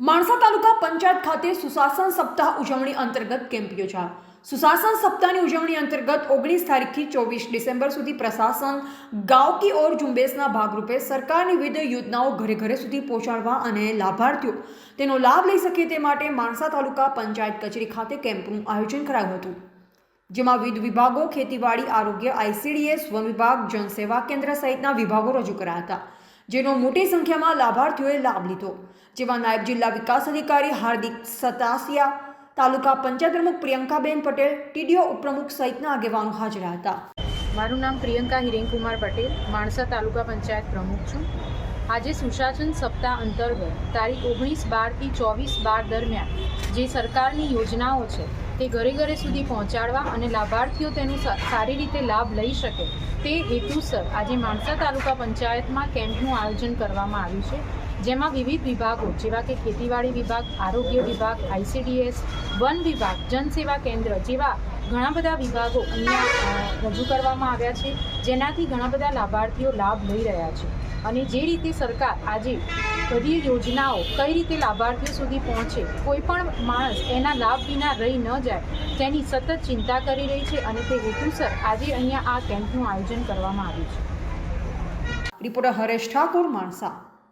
માણસા તાલુકા પંચાયત ખાતે સુશાસન સપ્તાહ ઉજવણી અંતર્ગત કેમ્પ યોજાયો. સુશાસન સપ્તાહની ઉજવણી અંતર્ગત ઓગણીસ તારીખથી ચોવીસ ડિસેમ્બર સુધી પ્રશાસન ગાંવ કી ઓર ઝુંબેશના ભાગરૂપે સરકારની વિવિધ યોજનાઓ ઘરે ઘરે સુધી પહોંચાડવા અને લાભાર્થીઓ તેનો લાભ લઈ શકે તે માટે માણસા તાલુકા પંચાયત કચેરી ખાતે કેમ્પનું આયોજન કરાયું હતું. જેમાં વિવિધ વિભાગો, ખેતીવાડી, આરોગ્ય આઈસીડીએસ વન વિભાગ જનસેવા કેન્દ્ર સહિતના વિભાગો રજૂ કરાયા હતા. જેનો મોટી સંખ્યામાં લાભાર્થીઓએ લાભ લીધો. જેમાં નાયબ જિલ્લા વિકાસ અધિકારી હાર્દિક સતાસિયા, તાલુકા પંચાયત પ્રમુખ પ્રિયંકાબેન પટેલ, ટીડીઓ ઉપપ્રમુખ સહિતના આગેવાનો હાજર હતા. મારું નામ પ્રિયંકા હિરેનકુમાર પટેલ, માણસા તાલુકા પંચાયત પ્રમુખ છું. આજે સુશાસન સપ્તાહ અંતર્ગત તારીખ ઓગણીસ બારથી ચોવીસ બાર દરમિયાન જે સરકારની યોજનાઓ છે તે ઘરે ઘરે સુધી પહોંચાડવા અને લાભાર્થીઓ તેનો સારી રીતે લાભ લઈ શકે તે હેતુસર આજે માણસા તાલુકા પંચાયતમાં કેમ્પનું આયોજન કરવામાં આવ્યું છે, જેમાં વિવિધ વિભાગો જેવા કે ખેતીવાડી વિભાગ, આરોગ્ય વિભાગ આઈસીડીએસ વન વિભાગ, જનસેવા કેન્દ્ર જેવા ઘણા બધા વિભાગો અહીંયા રજૂ કરવામાં આવ્યા છે, જેનાથી ઘણા બધા લાભાર્થીઓ લાભ લઈ રહ્યા છે. અને જે રીતે સરકાર આજે બધી યોજનાઓ કઈ રીતે લાભાર્થીઓ સુધી પહોંચે, કોઈ પણ માણસ એના લાભ વિના રહી ન જાય, તેની સતત ચિંતા કરી રહી છે અને તે હેતુસર આજે અહીંયા આ કેમ્પનું આયોજન કરવામાં આવ્યું છે. રિપોર્ટર હરેશ ઠાકોર, માણસા.